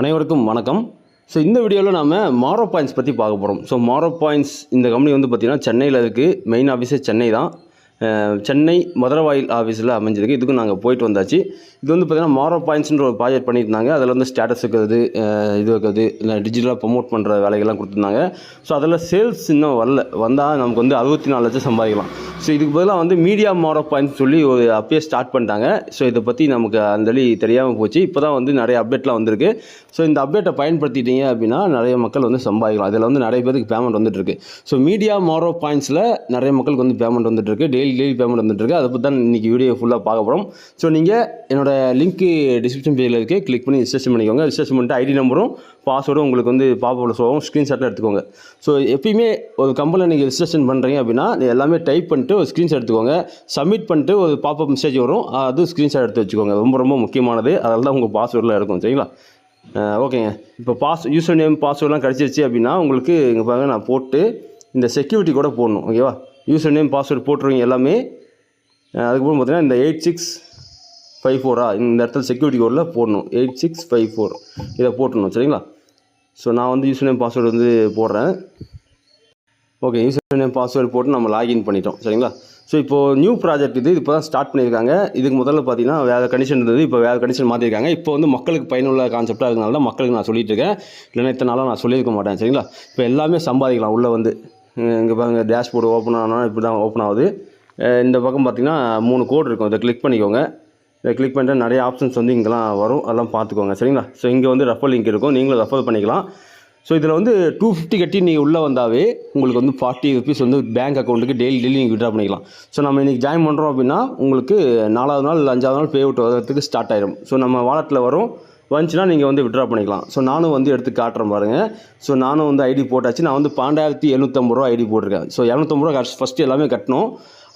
அனைவருக்கும் வணக்கம். ஸோ இந்த வீடியோவில் நாம் மாரோ பாயிண்ட்ஸ் பற்றி பார்க்க போகிறோம் ஸோ மாரோ பாயிண்ட்ஸ் இந்த கம்பெனி வந்து பார்த்திங்கன்னா சென்னையில் இருக்குது மெயின் ஆஃபீஸே சென்னை தான். சென்னை மதுரவாயில் ஆஃபீஸில் அமைஞ்சிருக்கு. இதுக்கும் நாங்கள் போயிட்டு வந்தாச்சு. இது வந்து பார்த்திங்கன்னா மாரோ பாயிண்ட்ஸ்ன்ற ஒரு ப்ராஜெக்ட் பண்ணியிருந்தாங்க. அதில் வந்து ஸ்டேட்டஸ் வைக்கிறது இது வைக்கிறது இல்லை டிஜிட்டலாக ப்ரொமோட் பண்ணுற வேலைகள்லாம் கொடுத்துருந்தாங்க. ஸோ அதில் சேல்ஸ் இன்னும் வரல. வந்தால் நமக்கு வந்து அறுபத்தி நாலு லட்சம் சம்பாதிக்கலாம். ஸோ இதுக்கு பதிலாக வந்து மீடியா மாரோ பாயிண்ட்ஸ் சொல்லி ஒரு அப்பயே ஸ்டார்ட் பண்ணிட்டாங்க. ஸோ இதை பற்றி நமக்கு அந்த வழி தெரியாமல் போச்சு. இப்போ தான் வந்து நிறைய அப்டேட்லாம் வந்திருக்கு. ஸோ இந்த அப்டேட்டை பயன்படுத்திட்டீங்க அப்படின்னா நிறைய மக்கள் வந்து சம்பாதிக்கலாம். அதில் வந்து நிறைய பேருக்கு பேமெண்ட் வந்துட்டுருக்கு ஸோ மீடியா மாரோ பாயிண்ட்ஸில் நிறைய மக்களுக்கு வந்து பேமெண்ட் வந்துட்டுருக்கு டெய்லி டெய்லி பேமெண்ட் வந்துட்டுருக்கு. அதை பற்றி தான் இன்றைக்கி வீடியோ ஃபுல்லாக பார்க்க போகிறோம் ஸோ நீங்கள் என்னோடய லிங்க்கு டிஸ்கிரிப்ஷன் பேஜில் இருக்குது கிளிக் பண்ணி ரிஜிஸ்ட்ரேஷன் பண்ணிக்கோங்க. ரிஜிஸ்ட்ரேஷன் பண்ணிட்டு ஐடி நம்பரும் பாஸ்வேர்டும் உங்களுக்கு வந்து பாப்போட சொல்லுவோம். ஸ்க்ரீன்ஷாட்டில் எடுத்துக்கோங்க. ஸோ எப்பயுமே ஒரு கம்பெனியில் நீங்கள் ரிஜிஸ்ட்ரேஷன் பண்ணுறீங்க அப்படின்னா எல்லாமே டைப் பண்ணிட்டு ஒரு ஸ்க்ரீன்ஷாட் எடுத்துக்கோங்க. சப்மிட் பண்ணிட்டு ஒரு பாப்பப் மெசேஜ் வரும். அது ஸ்க்ரீன்ஷாட் எடுத்து வச்சுக்கோங்க. ரொம்ப ரொம்ப முக்கியமானது. அதில் தான் உங்கள் பாஸ்வேர்டில் இருக்கும். சரிங்களா? ஓகேங்க. இப்போ பாஸ் யூசர் நேம் பாஸ்வேர்டெலாம் கிடச்சிருச்சு அப்படின்னா உங்களுக்கு இங்கே பாருங்கள் நான் போட்டு இந்த செக்யூரிட்டி கூட போடணும். ஓகேவா? யூசர் நேம் பாஸ்வேர்டு போட்டுருவீங்க எல்லாமே அதுக்கப்புறம் பார்த்தீங்கன்னா இந்த எயிட் சிக்ஸ் ஃபைவ் ஃபோரா இந்த இடத்துல செக்யூரிட்டி கோடில் போடணும். எயிட் சிக்ஸ் ஃபைவ் ஃபோர் இதை போட்டணும் சரிங்களா? ஸோ நான் வந்து யூசர் நேம் பாஸ்வேர்டு வந்து போடுறேன். ஓகே யூசர் நேம் பாஸ்வேர்டு போட்டு நம்ம லாகின் பண்ணிட்டோம் சரிங்களா? ஸோ இப்போது நியூ ப்ராஜெக்ட் இது இப்போ தான் ஸ்டார்ட் பண்ணியிருக்காங்க. இதுக்கு முதல்ல பார்த்தீங்கன்னா வேறு கண்டிஷன் இருந்தது இப்போ வேறு கண்டிஷன் மாற்றிருக்காங்க இப்போ வந்து மக்களுக்கு பயனுள்ள கான்செப்டாக இருக்கனால தான் மக்களுக்கு நான் சொல்லிட்டு இருக்கேன். இல்லைன்னா இத்தனை நாளாக நான் சொல்லியிருக்க மாட்டேன் சரிங்களா? இப்போ எல்லாமே சம்பாதிக்கலாம் உள்ளே வந்து. இங்கே பாருங்க டேஷ்போர்டு ஓப்பன் ஆனால் இப்படி தான் ஓப்பன் ஆகுது இந்த பக்கம் பார்த்திங்கன்னா மூணு கோடு இருக்கும். இதை கிளிக் பண்ணிக்கோங்க. இதை கிளிக் பண்ணிட்டு நிறைய ஆப்ஷன்ஸ் வந்து இங்கெல்லாம் வரும். அதெல்லாம் பார்த்துக்கோங்க. சரிங்களா? ஸோ இங்கே வந்து ரெஃபர் லிங்க் இருக்கும். நீங்களும் ரெஃபர் பண்ணிக்கலாம். ஸோ இதில் வந்து டூ ஃபிஃப்டி கட்டி நீங்கள் உள்ளே வந்தாவே உங்களுக்கு வந்து ஃபார்ட்டி ருபீஸ் வந்து பேங்க் அக்கௌண்ட்டுக்கு டெய்லி டெய்லி நீங்கள் விட்ரா பண்ணிக்கலாம். ஸோ நம்ம இன்றைக்கி ஜாயின் பண்ணுறோம் அப்படின்னா உங்களுக்கு நாலாவது நாள் இல்லை அஞ்சாவது நாள் பே அவுட் வரதுக்கு ஸ்டார்ட் ஆயிடும் ஸோ நம்ம வாலெட்டில் வரும். வந்துச்சுன்னா நீங்கள் வந்து விட்ரா பண்ணிக்கலாம். ஸோ நானும் வந்து எடுத்து காட்டுறேன் பாருங்கள் ஸோ நானும் வந்து ஐடி போட்டாச்சு. நான் வந்து பன்னெண்டாயிரத்தி எழுநூற்றம்பது ரூபா ஐடி போட்டிருக்கேன். ஸோ இரநூத்தம்பது ரூபா ஃபஸ்ட்டு எல்லாமே கட்டணும்.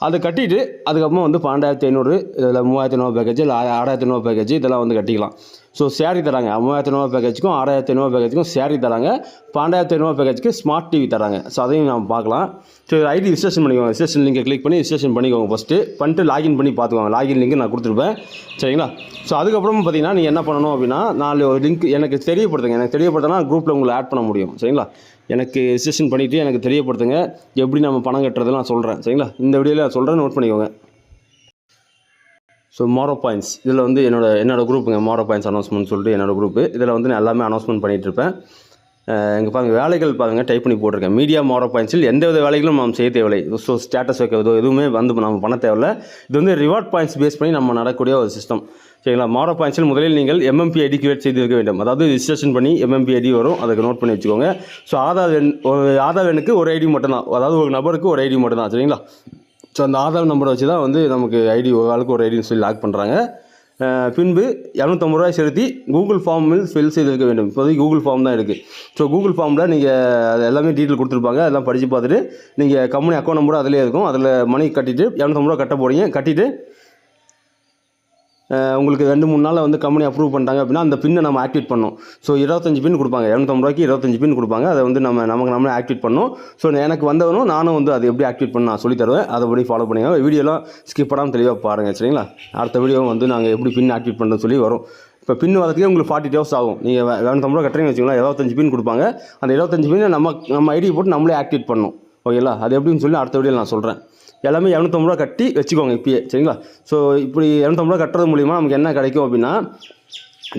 அதை கட்டிட்டு அதுக்கப்புறமா வந்து பன்னெண்டாயிரத்தி ஐநூறு இதில் மூவாயிரத்தி ஐநூறு பேக்கேஜ் இல்லை ஆறாயிரத்தி ஐநூறு பேக்கேஜ் இதெல்லாம் வந்து கட்டிக்கலாம். ஸோ சேரீ தராங்க. மூவாயிரத்தி ஐநூறு பேக்கேஜுக்கும் ஆறாயிரத்தி ஐநூறு பேக்கேஜுக்கும் சேரீ தராங்க. பன்னெண்டாயிரத்தி ஐநூறு பேக்கேஜுக்கு ஸ்மார்ட் டிவி தராங்க. ஸோ அதையும் நம்ம பார்க்கலாம். ஸோ ஐடி ரிஜிஸ்ட்ரேஷன் பண்ணிக்கோங்க. ரிஜிஸ்ட்ரேஷன் லிங்கை கிளிக் பண்ணி ரிஜிஸ்ட்ரேஷன் பண்ணிக்கோங்க ஃபஸ்ட்டு பண்ணிட்டு லாகின் பண்ணி பார்த்துக்கோங்க. லாகின் லிங்க் நான் கொடுத்துருப்பேன். சரிங்களா? ஸோ அதுக்கப்புறம் பார்த்தீங்கன்னா நீங்கள் என்ன பண்ணணும் அப்படின்னா நாலு ஒரு லிங்க் எனக்கு தெரியப்படுத்துங்க. எனக்கு தெரியப்படுத்தினா குரூப்பில் உங்களை ஆட் பண்ண முடியும். சரிங்களா? எனக்கு ரிஜிஸ்ட்ரேஷன் பண்ணிவிட்டு எனக்கு தெரியப்படுத்துங்க. எப்படி நம்ம பணம் கட்டுறதுலாம் நான் சொல்கிறேன் சரிங்களா? இந்த வீடியோவில் சொல்கிறேன் நோட் பண்ணிக்கோங்க. ஸோ மாரோ பாயிண்ட்ஸ் இதில் வந்து என்னோட என்னோடய குரூப்புங்க மாரோ பாயிண்ட்ஸ் அனௌன்ஸ்மெண்ட் சொல்லிட்டு என்னோட குரூப்பு இதில் வந்து நான் எல்லாமே அனௌன்ஸ்மெண்ட் பண்ணிகிட்ருப்பேன் இங்கே பாருங்க வேலைகள் பாருங்கள் டைப் பண்ணி போட்டிருக்கேன். மீடியா மாரோ பாயிண்ட்ஸில் எந்த வித வேலைகளும் நாம் செய்ய தேவையில்லை. ஸோ ஸ்டேட்டஸ் வைக்கிறதோ எதுவுமே வந்து நம்ம பண்ண தேவையில்ல. இது வந்து ரிவார்ட் பாயிண்ட்ஸ் பேஸ் பண்ணி நம்ம நடக்கக்கூடிய ஒரு சிஸ்டம் சரிங்களா? மாரோ பாயிண்ட்ஸில் முதலில் நீங்கள் எம்எம்பி ஐடி கிரியேட் செய்து வேண்டும். அதாவது ரிஜிஸ்ட்ரேஷன் பண்ணி எம்எம்பி ஐடி வரும். அதுக்கு நோட் பண்ணி வச்சுக்கோங்க. ஸோ ஆதார் எண் ஒரு ஆதார் எண்ணுக்கு ஒரு ஐடி மட்டும்தான். அதாவது ஒரு நபருக்கு ஒரு ஐடி மட்டும்தான். சரிங்களா? ஸோ அந்த ஆதார் நம்பரை வச்சு தான் வந்து நமக்கு ஐடி ஒரு ஆளுக்கு ஒரு ஐடின்னு சொல்லி லாக் பண்ணுறாங்க பின்பு இரநூத்தம்பது ரூபாய் செலுத்தி கூகுள் ஃபார்மில் ஃபில் செய்திருக்க வேண்டும். இப்போதைக்கு கூகுள் ஃபார்ம் தான் இருக்குது ஸோ கூகுள் ஃபார்மில் நீங்கள் அது எல்லாமே டீட்டெயில் கொடுத்துருப்பாங்க. அதெல்லாம் படித்து பார்த்துட்டு நீங்கள் கம்பெனி அக்கௌண்ட் நம்பரும் அதிலே இருக்கும். அதில் மணி கட்டிட்டு இரநூத்தம்பது ரூபா கட்ட போகிறீங்க கட்டிவிட்டு உங்களுக்கு ரெண்டு மூணு நாளில் வந்து கம்பெனி அப்ரூவ் பண்ணிட்டாங்க அப்படின்னா அந்த பின்னை நம்ம ஆக்டிவேட் பண்ணோம் ஸோ இருபத்தஞ்சு பின் கொடுப்பாங்க. இரநூத்தம்பது ரூபாய்க்கு இருபத்தஞ்சு பின் கொடுப்பாங்க. அதை வந்து நம்ம நமக்கு நம்மளே ஆக்டிவேட் பண்ணணும் ஸோ எனக்கு வந்தவனும் நானும் வந்து அது எப்படி ஆக்டிவேட் பண்ண நான் சொல்லி தருவேன் அதைப்படி ஃபாலோ பண்ணிங்க வீடியோலாம் ஸ்கிப் பண்ணாமல் தெளிவாக பாருங்கள் சரிங்களா? அடுத்த வீடியோ வந்து நாங்கள் எப்படி பின் ஆக்டிவேட் பண்ணுறது சொல்லி வரும். இப்போ பின் வரதுக்கே உங்களுக்கு ஃபார்ட்டி டேஸ் ஆகும். நீங்கள் இரநூத்தம்பது ரூபா கட்டுறீங்கன்னு வச்சுக்கோங்களேன். இருபத்தஞ்சு பின் கொடுப்பாங்க. அந்த இருபத்தஞ்சு பின் நம்ம நம்ம ஐடி போட்டு நம்மளே ஆக்டிவேட் பண்ணணும் ஓகேங்களா அது எப்படின்னு சொல்லி அடுத்த வீடியோ நான் சொல்கிறேன் எல்லாமே இரநூத்தம்பது ரூபா கட்டி வச்சுக்கோங்க இப்பயே சரிங்களா? ஸோ இப்படி இரநூத்தம்பது ரூபா கட்டுறது மூலிமா நமக்கு என்ன கிடைக்கும் அப்படின்னா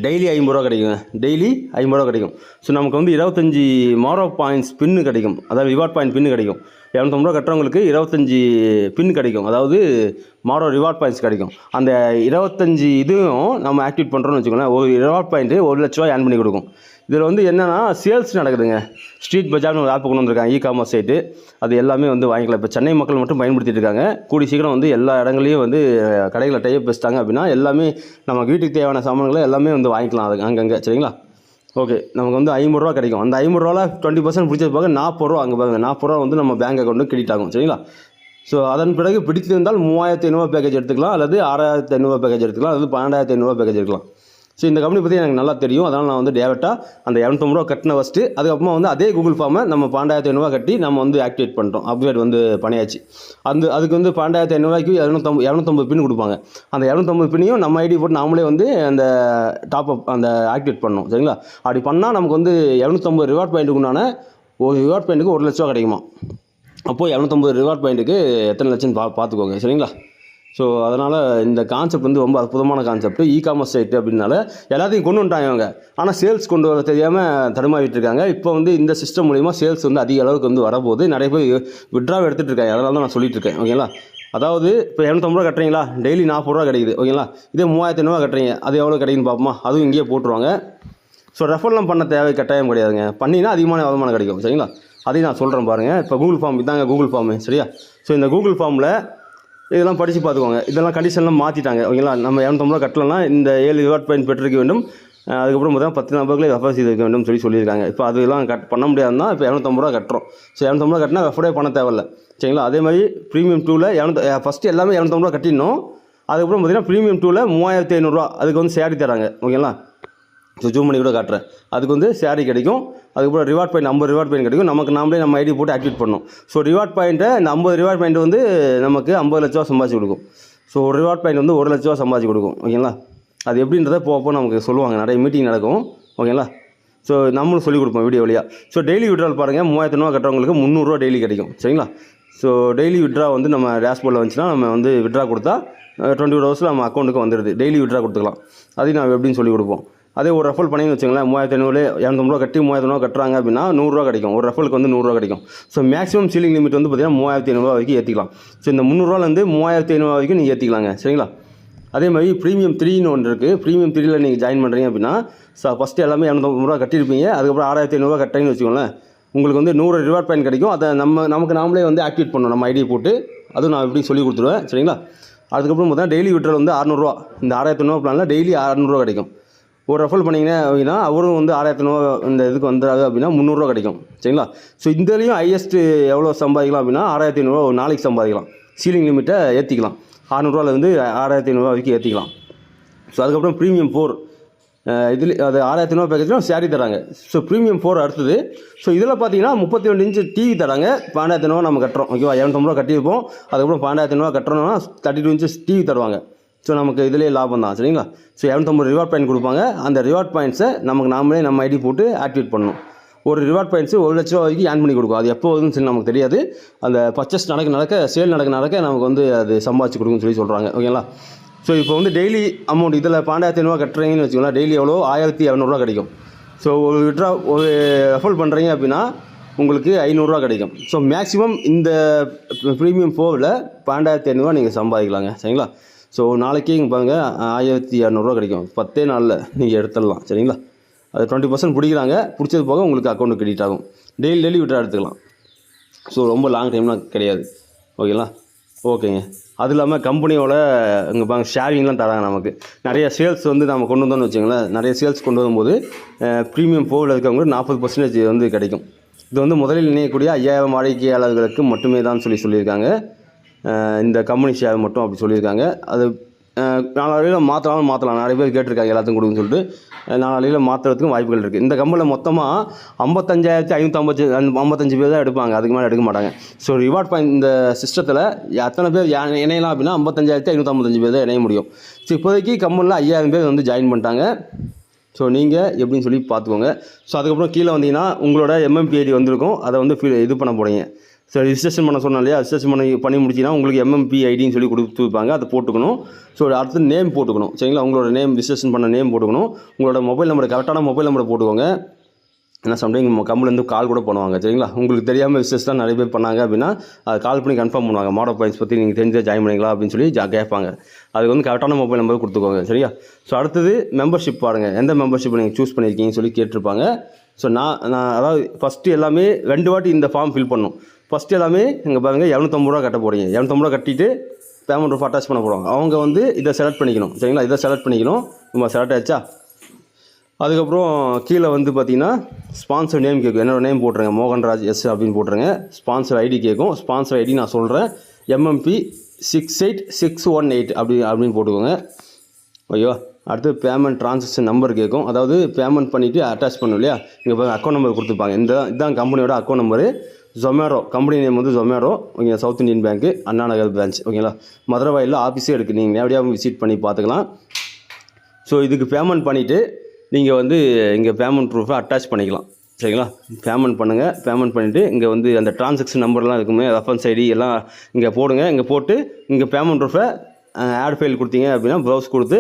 டெய்லி ஐம்பது ரூபா கிடைக்குங்க. டெய்லி ஐம்பது ரூபா கிடைக்கும். ஸோ நமக்கு வந்து இருபத்தஞ்சி மாரோ பாயிண்ட்ஸ் பின்னு கிடைக்கும். அதாவது ரிவார்ட் பாயிண்ட் பின்னு கிடைக்கும். இரநூத்தம்பது ரூபா கட்டுறவங்களுக்கு இருபத்தஞ்சி பின் கிடைக்கும். அதாவது மாரோ ரிவார்ட் பாயிண்ட்ஸ் கிடைக்கும். அந்த இருபத்தஞ்சி இதுவும் நம்ம ஆக்டிவேட் பண்ணுறோம்னு வச்சுக்கோங்களேன். ஒரு ரிவார்ட் பாயிண்ட்டு ஒரு லட்ச ரூபா ஏர்ன் பண்ணி கொடுக்கும். இதில் வந்து என்னென்னா சேல்ஸ் நடக்குதுங்க. ஸ்ட்ரீட் பஜார்னு ஒரு ஆப் கொண்டு வந்திருக்காங்க இ காமர்ஸ் சைட்டு அது எல்லாமே வந்து வாங்கிக்கலாம். இப்போ சென்னை மக்கள் மட்டும் பயன்படுத்திட்டு இருக்காங்க. கூடி சீக்கிரம் வந்து எல்லா இடங்களையும் வந்து கடைகளை டைப் வச்சுட்டாங்க அப்படின்னா எல்லாமே நம்ம வீட்டுக்கு தேவையான சாமான்களை எல்லாமே வந்து வாங்கிக்கலாம். அது அங்கங்கே சரிங்களா? ஓகே நமக்கு வந்து ஐம்பது ரூபா கிடைக்கும். அந்த ஐம்பது ரூபாவில் டுவெண்ட்டி பர்சன்ட் பிடிச்சது பார்க்க நாற்பது ரூபா அங்கே பாருங்கள் நாற்பது ரூபா வந்து நம்ம பேங்க் அக்கௌண்ட்டு கிரெடிட் ஆகும் சரிங்களா? ஸோ அதன் பிறகு பிடித்திருந்தால் மூவாயிரத்தி ஐநூறுபா பேக்கேஜ் எடுத்துக்கலாம். அல்லது ஆறாயிரத்து ஐநூறுபா பேக்கேஜ் எடுத்துக்கலாம். அல்லது பன்னெண்டாயிரத்தி ஐநூறுரூவா பேக்கேஜ் எடுக்கலாம். ஸோ இந்த கம்பெனி பற்றி எனக்கு நல்லா தெரியும். அதனால் நான் வந்து டேரெக்டாக அந்த இரநூத்தம்பது ரூபா கட்டின ஃபஸ்ட்டு அதுக்கப்புறமா வந்து அதே கூகுள் ஃபார்மை நம்ம பன்னெண்டாயிரத்து ஐநூறுவா கட்டி நம்ம வந்து ஆக்டிவேட் பண்ணுறோம் அப்டேட் வந்து பணியாச்சு அந்த அதுக்கு வந்து பன்னெண்டாயிரத்து ஐநூறுவாய்க்கு இரநூத்தம்பது இரநூத்தம்பது பின் கொடுப்பாங்க. அந்த இரநூத்தம்பது பின்னையும் நம்ம ஐடி போட்டு நாமளே வந்து அந்த டாப் அப் அந்த ஆக்டிவேட் பண்ணோம் சரிங்களா? அப்படி பண்ணால் நமக்கு வந்து இரநூத்தம்பது ரிவார்ட் பாயிண்ட்டுக்கு உண்டான ஒரு ரிவார்ட் பாயிண்ட்டுக்கு ஒரு லட்ச ரூபா கிடைக்குமா அப்போது இரநூத்தம்பது ரிவார்ட் பாயிண்ட்டுக்கு எத்தனை லட்சம் பா பார்த்துக்கோங்க. சரிங்களா? ஸோ அதனால் இந்த கான்செப்ட் வந்து ரொம்ப அற்புதமான கான்செப்ட் இ காமர்ஸ் சைட்டு அப்படின்னால எல்லாத்தையும் கொண்டு வந்துட்டாங்க அவங்க ஆனால் சேல்ஸ் கொண்டு வர தெரியாமல் தடுமாறிட்டு இருக்காங்க. இப்போ வந்து இந்த சிஸ்டம் மூலிமா சேல்ஸ் வந்து அதிக அளவுக்கு வந்து வரப்போகுது. நிறைய பேர் விட்ரா எடுத்துகிட்டு இருக்காங்க. அதனால தான் நான் சொல்லிட்டு இருக்கேன். ஓகேங்களா அதாவது இப்போ இரநூத்தம்பது ரூபா கட்டுறீங்களா? டெய்லி நாற்பது ரூபா கிடைக்குது. ஓகேங்களா இதே மூவாயிரத்தி ஐநூறுவா கட்டுறீங்க. அது எவ்வளோ கிடைக்குன்னு பார்ப்போமா? அதுவும் இங்கேயே போட்டுருவாங்க. ஸோ ரெஃபர்லாம் பண்ண தேவை கட்டாயம் கிடையாதுங்க. பண்ணினா அதிகமான வருமானம் கிடைக்கும். சரிங்களா? அதையும் நான் சொல்கிறேன் பாருங்கள் இப்போ கூகுள் ஃபார்ம் இதாங்க கூகுள் ஃபார்மு சரியா? ஸோ இந்த கூகுள் ஃபார்மில் இதெல்லாம் படித்து பார்த்துக்கோங்க. இதெல்லாம் கண்டிஷன்லாம் மாற்றிட்டாங்க ஓகேங்களா? நம்ம இரநூத்தம்பது ரூபா கட்டலன்னா இந்த ஏழு ரிவார்ட் பாயிண்ட் பெற்றிருக்க வேண்டும். அதுக்கப்புறம் பார்த்தீங்கன்னா பத்து நபர்களை ரெஃபர் செய்திருக்க வேண்டும் சொல்லி சொல்லியிருக்காங்க. இப்போ அதெல்லாம் கட் பண்ண முடியாதுன்னா இப்போ இரநூத்தம்பது ரூபா கட்டுறோம். ஸோ இரநூத்தம்பது ரூபா கட்டினா ரெஃபரே பண்ண தேவையில்ல. சரிங்களா? அதே மாதிரி ப்ரீமியம் டூவில் இரநூத்த ஃபஸ்ட்டு எல்லாமே இரநூத்தம்பது ரூபா கட்டிடணும். அதுக்கப்புறம் பார்த்தீங்கன்னா ப்ரீமியம் டூவில் மூவாயிரத்தி ஐநூறுரூவா அதுக்கு வந்து சேரி தராங்க. ஓகேங்களா? ஸோ ஜூம் பண்ணி கூட காட்டுறேன். அதுக்கு வந்து சேரீ கிடைக்கும். அதுக்கப்புறம் ரிவார்ட் பாயிண்ட் ஐம்பது ரிவார்ட் பாயிண்ட் கிடைக்கும். நமக்கு நாமளே நம்ம ஐடி போட்டு ஆக்டிவேட் பண்ணணும். ஸோ ரிவார்ட் பாயிண்ட்டை இந்த ஐம்பது ரிவார்ட் பாயிண்ட் வந்து நமக்கு ஐம்பது லட்ச ரூபா சம்பாதிச்சு கொடுக்கும். ஸோ ஒரு ரிவார்ட் பாயிண்ட் வந்து ஒரு லட்ச ரூபா சம்பாதிச்சு கொடுக்கும். ஓகேங்களா? அது எப்படின்றத போக போக நமக்கு சொல்லுவாங்க. நிறைய மீட்டிங் நடக்கும். ஓகேங்களா? ஸோ நம்மளும் சொல்லிக் கொடுப்போம் வீடியோ வழியாக ஸோ டெய்லி விட்ரால் பாருங்கள் மூவாயிரத்து ரூபா கட்டுறவங்களுக்கு முந்நூறுரூவா டெய்லி கிடைக்கும். சரிங்களா? ஸோ டெய்லி விட்ரா வந்து நம்ம டேஷ்போர்டில் வந்துச்சுன்னா நம்ம வந்து விட்ரா கொடுத்தா டுவெண்ட்டி ஃபோர் ஹவர்ஸில் நம்ம அக்கௌண்ட்டுக்கு வந்துடுது. டெய்லி விட்ரா கொடுத்துக்கலாம். அதையும் நான் எப்படின்னு சொல்லி கொடுப்போம். அதே ஒரு ரெஃபல் பண்ணிங்கன்னு வச்சுங்களேன் மூவாயிரத்தி ஐநூறு இரநூத்தம்பது கட்டி மூவாயிரத்தி ரூபா கட்டுறாங்க அப்படின்னா நூறுரூவா கிடைக்கும். ஒரு ரெஃபலுக்கு வந்து நூறுரூவா கிடைக்கும். ஸோ மேக்ஸிமம் சீலிங் லிமிட் வந்து பார்த்தீங்கன்னா மூவாயிரத்தி ஐநூறுரூவா வரைக்கும் ஏற்றிக்கலாம் ஸோ இந்த முந்நூறுவாலேருந்து மூவாயிரத்தி ஐநூறுவா வரைக்கும் நீங்கள் ஏற்றிக்கலாங்க சரிங்களா? அதே மாதிரி ப்ரீமியம் த்ரீன்னு ஒன்று இருக்குது ப்ரீமியம் த்ரீயில் நீங்கள் ஜாயின் பண்ணுறீங்க அப்படின்னா ஸோ ஃபஸ்ட்டு எல்லாமே இரநூத்தம்பது ரூபா கட்டியிருப்பீங்க. அதுக்கப்புறம் ஆறாயிரத்தி ஐநூறுரூவா கட்டுறீங்கன்னு வச்சுக்கோங்களேன். உங்களுக்கு வந்து நூறு ரிவார்ட் பாயிண்ட் கிடைக்கும். அதை நம்ம நமக்கு நாமளே வந்து ஆக்டிவேட் பண்ணணும். நம்ம ஐடி போட்டு அதுவும் நான் எப்படி சொல்லி கொடுத்துருவேன். சரிங்களா? அதுக்கப்புறம் பார்த்தா டெய்லி விட்ரல் வந்து அறநூறுவா இந்த ஆறாயிரத்தி ஐநூறுவா பிளானில் டெய்லி அறநூறுவா கிடைக்கும். ஒரு ரெஃபர் பண்ணிங்கன்னா அப்படின்னா அவரும் வந்து ஆறாயிரத்தி ஐநூறுவா இந்த இதுக்கு வந்துடாது அப்படின்னா முந்நூறுரூவா கிடைக்கும். சரிங்களா? ஸோ இதுலேயும் ஹையஸ்ட்டு எவ்வளோ சம்பாதிக்கலாம் அப்படின்னா ஆறாயிரத்தி ஐநூறுரூவா ஒரு நாளைக்கு சம்பாதிக்கலாம். சீலிங் லிமிட்டை ஏற்றிக்கலாம் ஆறுநூறுவாலேருந்து ஆறாயிரத்தி ஐநூறுரூவா வரைக்கும் ஏற்றிக்கலாம் ஸோ அதுக்கப்புறம் ப்ரீமியம் ஃபோர் இதில் அது ஆறாயிரத்தி ஐநூறுவா பேக்கேஜில் சேரீ தராங்க. ஸோ ப்ரீமியம் ஃபோர் அடுத்தது. ஸோ இதில் பார்த்தீங்கன்னா முப்பத்தி ரெண்டு இன்ச்சு டிவி தராங்க. பன்னெண்டாயிரத்தி ஐநூறுவா நம்ம கட்டுறோம். ஓகேவா இரநூத்தம்பது ரூபா கட்டியிருப்போம் அதுக்கப்புறம் பன்னெண்டாயிரத்தி ஐநூறுவா கட்டுறோம்னா தேர்ட்டி டூ இன்ச்சஸ் டிவி தருவாங்க. ஸோ நமக்கு இதிலே லாபம் தான் சரிங்களா? ஸோ இரநூத்தம்பது ரிவார்ட் பாயிண்ட் கொடுப்பாங்க. அந்த ரிவார்ட் பாயிண்ட்ஸை நமக்கு நாமளே நம்ம ஐடி போட்டு ஆக்டிவேட் பண்ணணும். ஒரு ரிவார்ட் பாயிண்ட்ஸு ஒரு லட்ச ரூபா வரைக்கும் ஏன் பண்ணி கொடுக்கும். அது எப்போ வருதுன்னு சொல்லி நமக்கு தெரியாது. அந்த பர்ச்சேஸ் நடக்க நடக்க சேல் நடக்க நடக்க நமக்கு வந்து அது சம்பாதிச்சு கொடுக்குன்னு சொல்லி சொல்கிறாங்க ஓகேங்களா? ஸோ இப்போ வந்து டெய்லி அமௌண்ட் இதில் பன்னெண்டாயிரத்தி ஐநூறுவா கட்டுறீங்கன்னு வச்சுக்கோங்களேன் டெய்லி எவ்வளோ? ஆயிரத்தி இரநூறுவா கிடைக்கும். ஸோ ஒரு விட்ரா ஒரு ரெஃபல் பண்ணுறீங்க அப்படின்னா உங்களுக்கு ஐநூறுரூவா கிடைக்கும். ஸோ மேக்ஸிமம் இந்த ப்ரீமியம் ஃபோரில் பன்னெண்டாயிரத்தி ஐநூறுரூவா நீங்கள் சம்பாதிக்கலாங்க சரிங்களா? ஸோ நாளைக்கே இங்கே பாருங்கள் ஆயிரத்தி இரநூறுவா கிடைக்கும். பத்தே நாளில் நீங்கள் எடுத்துடலாம் சரிங்களா? அது டுவெண்ட்டி பர்சன்ட் பிடிக்கிறாங்க. பிடிச்சது போக உங்களுக்கு அக்கௌண்ட் கிரெடிட் ஆகும். டெய்லி டெய்லி விட்ரா எடுத்துக்கலாம். ஸோ ரொம்ப லாங் டைம்லாம் கிடையாது. ஓகேங்களா? ஓகேங்க. அது இல்லாமல் கம்பெனியோட இங்கே பாருங்க ஷேரிங்லாம் தராங்க நமக்கு. நிறைய சேல்ஸ் வந்து நம்ம கொண்டு வந்தோம்னு வச்சுங்களேன் நிறைய சேல்ஸ் கொண்டு வரும்போது ப்ரீமியம் ஃபோரில் இருக்கவங்களுக்கு நாற்பது பர்சன்டேஜ் வந்து கிடைக்கும். இது வந்து முதலில் இணையக்கூடிய ஐயாயிரம் வாடிக்கையாளர்களுக்கு மட்டுமே தான் சொல்லி சொல்லியிருக்காங்க. இந்த கம்பெனி ஷேர் மட்டும் அப்படி சொல்லியிருக்காங்க. அது அஹ் மாற்றலாம் மாற்றலாம் நிறைய பேர் கேட்டிருக்காங்க எல்லாத்துக்கும் கொடுக்குன்னு சொல்லிட்டு. அஹ் மாற்றுறதுக்கும் வாய்ப்புகள் இருக்குது இந்த கம்பெனியில் மொத்தமாக ஐம்பத்தஞ்சாயிரத்தி ஐநூற்றம்பது ஐம்பத்தஞ்சு பேர் தான் எடுப்பாங்க. அதுக்கு மேலே எடுக்க மாட்டாங்க. ஸோ ரிவார்ட் பாயிண்ட் இந்த சிஸ்டத்தில் எத்தனை பேர் இணையலாம் அப்படின்னா ஐம்பத்தஞ்சாயிரத்தி ஐநூற்றம்பத்தஞ்சு பேர் தான் இணைய முடியும். ஸோ இப்போதைக்கு கம்பெனியில் ஐயாயிரம் பேர் வந்து ஜாயின் பண்ணிட்டாங்க. ஸோ நீங்கள் எப்படின்னு சொல்லி பார்த்துக்கோங்க. ஸோ அதுக்கப்புறம் கீழே வந்தீங்கன்னா உங்களோட எம்எம்பிஐடி வந்திருக்கும். அதை வந்து ஃபீல் இது பண்ண போகிறீங்க ஸோ ரிஜிஸ்ட்ரேஷன் பண்ண சொன்னேன் இல்லையா? ரிஜிஸ்ட்ரேஷன் பண்ணி பண்ணி முடிச்சிங்கன்னா உங்களுக்கு எம்எம்பி ஐடின்னு சொல்லி கொடுத்துருப்பாங்க அதை போட்டுக்கணும். ஸோ அடுத்து நேம் போட்டுக்கணும். சரிங்களா? உங்களோட நேம் ரிஜிஸ்ட்ரேஷன் பண்ண நேம் போட்டுக்கணும். உங்களோட மொபைல் நம்பர் கரெக்டான மொபைல் நம்பரை போட்டுக்கோங்க. ஏன்னா சம்டைம் கம்பெனிலேருந்து கால் கூட பண்ணுவாங்க. சரிங்களா? உங்களுக்கு தெரியாமல் விசேஷம் நிறைய பேர் பண்ணாங்க அப்படின்னா அதை கால் பண்ணி கன்ஃபார்ம் பண்ணுவாங்க. மாடல் பாயிண்ட்ஸ் பற்றி நீங்கள் தெரிஞ்சால் ஜாயின் பண்ணிக்கலாம் அப்படின்னு சொல்லி ஜா கேட்பாங்க. அதுக்கு வந்து கரெக்டான மொபைல் நம்பர் கொடுத்துக்கோங்க. சரியா? ஸோ அடுத்தது மெம்பர்ஷிப் பாருங்கள் எந்த மெம்பர்ஷிப் நீங்கள் சூஸ் பண்ணியிருக்கீங்கன்னு சொல்லி கேட்டிருப்பாங்க. ஸோ நான் நான் அதாவது ஃபஸ்ட்டு எல்லாமே ரெண்டு வாட்டி இந்த ஃபார்ம் ஃபில் பண்ணும் ஃபஸ்ட்டு எல்லாமே இங்கே பாருங்கள் இரநூத்தம்பது ரூபா கட்ட போகிறீங்க இரநூத்தம்பது ரூபா கட்டிட்டு பேமெண்ட் ரூபா அட்டாச் பண்ண போகிறாங்க அவங்க வந்து இதை செலக்ட் பண்ணிக்கணும். சரிங்களா? இதை செலக்ட் பண்ணிக்கணும். நம்ம செலக்ட் ஆச்சா அதுக்கப்புறம் கீழே வந்து பார்த்தீங்கன்னா ஸ்பான்சர் நேம் கேட்கும் என்னோட நேம் போட்டுருங்க. மோகன்ராஜ் எஸ் அப்படின்னு போட்டுருங்க. ஸ்பான்சர் ஐடி கேட்கும் ஸ்பான்சர் ஐடி நான் சொல்கிறேன் MMP six eight six one eight அப்படி அப்படின்னு போட்டுக்கோங்க. ஐயோ அடுத்து பேமெண்ட் ட்ரான்சாக்ஷன் நம்பர் கேட்கும் அதாவது பேமெண்ட் பண்ணிவிட்டு அட்டாச் பண்ணும் இல்லையா? இங்கே பாருங்கள் அக்கௌண்ட் நம்பர் கொடுத்துருப்பாங்க. இந்த இதுதான் கம்பெனியோட account number Zomato company name வந்து Zomato okay South Indian Bank Anna Nagar branch ஓகேங்களா மதுரை வாயிலில் ஆஃபீஸே இருக்குது நீங்கள் நேரடியாக விசிட் பண்ணி பார்த்துக்கலாம். ஸோ இதுக்கு பேமெண்ட் பண்ணிவிட்டு நீங்கள் வந்து இங்கே பேமெண்ட் ப்ரூஃபை அட்டாச் பண்ணிக்கலாம். சரிங்களா? பேமெண்ட் பண்ணுங்கள் பேமெண்ட் பண்ணிவிட்டு இங்கே வந்து அந்த ட்ரான்சாக்ஷன் நம்பர்லாம் இருக்குமே ரெஃபரன்ஸ் ஐடி எல்லாம் இங்கே போடுங்க. இங்கே போட்டு இங்கே பேமெண்ட் ப்ரூஃபை ஆட் ஃபைல் கொடுத்தீங்க அப்படின்னா ப்ரௌஸ் கொடுத்து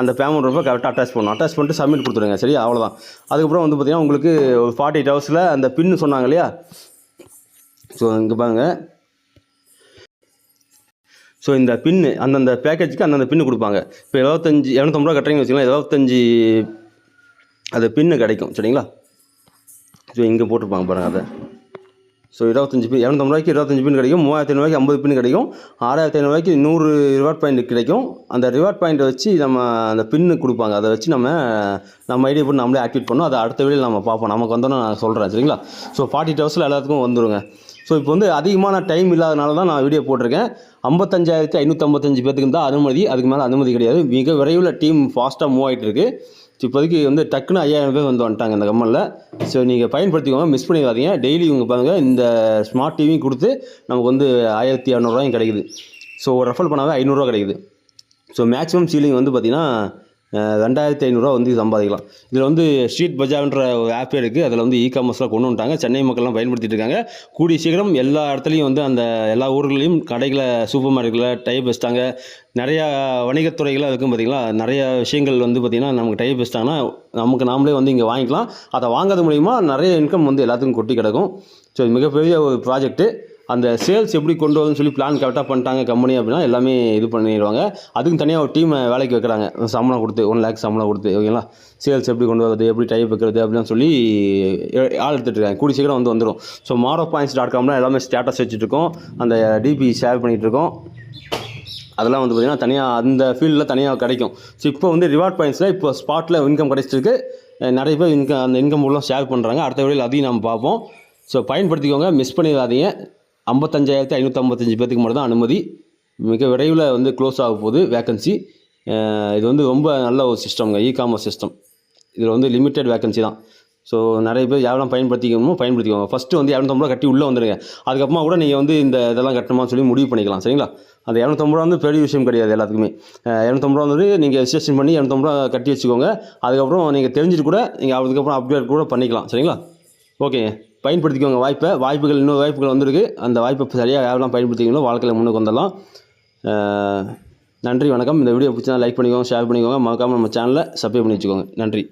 அந்த பேமெண்ட் ரொம்ப கரெக்டாக அட்டாச் பண்ணணும். அட்டாச் பண்ணிட்டு சப்மிட் கொடுத்துருங்க சரி அவ்வளோதான் அதுக்கப்புறம் வந்து பார்த்திங்கன்னா உங்களுக்கு ஒரு ஃபார்ட்டி எயிட் ஹவர்ஸில் அந்த பின்னு சொன்னாங்க இல்லையா? ஸோ இங்கே பாருங்கள் ஸோ இந்த பின்னு அந்தந்த பேக்கேஜுக்கு அந்தந்த பின்னு கொடுப்பாங்க. இப்போ எழுபத்தஞ்சி இரநூத்தம்பது ரூபா கட்டுறீங்கன்னு வச்சுக்கலாம் இருபத்தஞ்சி அது பின்னு கிடைக்கும் சரிங்களா? ஸோ இங்கே போட்டிருப்பாங்க பாருங்கள் அதை. ஸோ இருபத்தஞ்சி பின் இரநூத்தம்பது ரூபாய்க்கு இருபத்தஞ்சி பின் கிடைக்கும் மூவாயிரத்தி ஐநூறுவாய்க்கு ஐம்பது பின் கிடைக்கும் ஆறாயிரத்தி ஐநூறுவாய்க்கு நூறு ரிவார்ட் பாயிண்ட் கிடைக்கும். அந்த ரிவார்ட் பாயிண்ட்டை வச்சு நம்ம அந்த பின்னு கொடுப்பாங்க. அதை வச்சு நம்ம நம்ம ஐடியா போட்டு நம்மளே ஆக்டிவேட் பண்ணோம். அதை அடுத்த வீடியோவில் நம்ம பார்ப்போம். நமக்கு வந்தோன்னே நான் சொல்கிறேன் சரிங்களா? ஸோ ஃபார்ட்டி ஹவர்ஸில் எல்லாத்துக்கும் வந்துருங்க. ஸோ இப்போ வந்து அதிகமான டைம் இல்லாதனால தான் நான் வீடியோ போட்டிருக்கேன். ஐம்பத்தஞ்சாயிரத்தி ஐநூற்றம்பத்தஞ்சு பேத்துக்கு தான் அனுமதி. அதுக்கு மேலே அனுமதி கிடையாது. மிக விரைவில் டீம் ஃபாஸ்ட்டாக மூவ் ஆகிட்டு இருக்கு. இப்போதைக்கு வந்து டக்குன்னு ஐயாயிரம் பேர் வந்து வந்துட்டாங்க இந்த கம்மலில். ஸோ நீங்கள் பயன்படுத்திக்கோங்க. மிஸ் பண்ணிடாதீங்க. டெய்லி இவங்க பாருங்கள் இந்த ஸ்மார்ட் டிவியும் கொடுத்து நமக்கு வந்து ஆயிரத்தி இரநூறுவாயும் கிடைக்குது. ஸோ ரெஃபர் பண்ணாவே ஐநூறுரூவா கிடைக்குது. ஸோ மேக்ஸிமம் சீலிங் வந்து பார்த்திங்கன்னா ரெண்டாயிரத்தி ஐநூறுரூவா வந்து சம்பாதிக்கலாம். இதில் வந்து ஸ்ட்ரீட் பஜார்ன்ற ஒரு ஆப்பே இருக்குது அதில் வந்து இ காமர்ஸ்லாம் கொண்டு வந்துட்டாங்க. சென்னை மக்கள்லாம் பயன்படுத்திட்டு இருக்காங்க கூடிய சீக்கிரம் எல்லா இடத்துலையும் வந்து அந்த எல்லா ஊர்களையும் கடைகளை சூப்பர் மார்க்கெட்டில் டைப் வச்சிட்டாங்க. நிறையா வணிகத்துறைகளாக இருக்கும் பார்த்தீங்களா? நிறையா விஷயங்கள் வந்து பார்த்திங்கன்னா நமக்கு டைப் வச்சிட்டாங்கன்னா நமக்கு நாமளே வந்து இங்கே வாங்கிக்கலாம். அதை வாங்குறது மூலிமா நிறைய இன்கம் வந்து எல்லாத்துக்கும் கொட்டி கிடக்கும். ஸோ இது மிகப்பெரிய ஒரு ப்ராஜெக்ட்டு அந்த சேல்ஸ் எப்படி கொண்டு வரணும்னு சொல்லி பிளான் கரெக்டாக பண்ணிட்டாங்க கம்பெனி அப்படின்னா எல்லாமே இது பண்ணிடுவாங்க. அதுக்கும் தனியாக ஒரு டீமை வேலைக்கு வைக்கிறாங்க. சம்பளம் கொடுத்து ஒன் லேக் சம்பளம் கொடுத்து ஓகேங்களா சேல்ஸ் எப்படி கொண்டு வரது எப்படி டைப் வைக்கிறது அப்படின்னு சொல்லி ஆள் எடுத்துகிட்டு இருக்காங்க. கூடி சீக்கிரம் வந்து வந்துடும் ஸோ மாரோ பாயிண்ட்ஸ் டாட் காம்லாம் எல்லாமே ஸ்டேட்டஸ் வச்சுட்ருக்கோம். அந்த டிபி ஷேர் பண்ணிகிட்டு இருக்கோம் அதெல்லாம் வந்து பார்த்திங்கன்னா தனியாக அந்த ஃபீல்டில் தனியாக கிடைக்கும். ஸோ இப்போ வந்து ரிவார்ட் பாயிண்ட்ஸில் இப்போ ஸ்பாட்டில் இன்கம் கிடைச்சிருக்கு. நிறைய பேர் இன்கம் அந்த இன்கம் எல்லாம் ஷேர் பண்ணுறாங்க அடுத்த வீடியோவில் அதையும் நம்ம பார்ப்போம். ஸோ பயன்படுத்திக்கோங்க. மிஸ் பண்ணிடாதீங்க. ஐம்பத்தஞ்சாயிரத்தி ஐநூற்றம்பத்தஞ்சு பேருக்கு மட்டும் தான் அனுமதி. மிக விரைவில் வந்து க்ளோஸ் ஆக போகுது வேக்கன்சி இது வந்து ரொம்ப நல்ல ஒரு சிஸ்டம்ங்க இ காமர்ஸ் சிஸ்டம் இதில் வந்து லிமிட்டெட் வேக்கன்சி தான். ஸோ நிறைய பேர் யாரெல்லாம் பயன்படுத்திக்கணுமோ பயன்படுத்திக்கோங்க. ஃபஸ்ட்டு வந்து இரநூத்தம்பது ரூபா கட்டி உள்ளே வந்துடுங்க அதுக்கப்புறமா கூட நீங்கள் வந்து இந்த இதெல்லாம் கட்டணுமா சொல்லி முடிவு பண்ணிக்கலாம் சரிங்களா? அந்த இரநூத்தம்பது ரூபா வந்து பெரிய விஷயம் கிடையாது எல்லாத்துக்குமே. இரநூத்தம்பது ரூபா வந்து நீங்கள் ரிஜிஸ்ட்ரேஷன் பண்ணி இரநூத்தம்பது ரூபா கட்டி வச்சுக்கோங்க. அதுக்கப்புறம் நீங்கள் தெரிஞ்சுட்டு கூட நீங்கள் அதுக்கப்புறம் அப்டேட் கூட பண்ணிக்கலாம் சரிங்களா? ஓகேங்க பயன்படுத்திக்கோங்க வாய்ப்பை. வாய்ப்புகள் இன்னொரு வாய்ப்புகள் வந்திருக்கு. அந்த வாய்ப்பை சரியாக யாரெல்லாம் பயன்படுத்திங்களோ வாழ்க்கையில் முன்னுக்கு வந்துடலாம். நன்றி வணக்கம். இந்த வீடியோ பிடிச்சா லைக் பண்ணிக்கோங்க ஷேர் பண்ணிக்கோங்க. மறக்காமல் நம்ம சேனலை சப்ஸ்கிரைப் பண்ணி வச்சுக்கோங்க. நன்றி.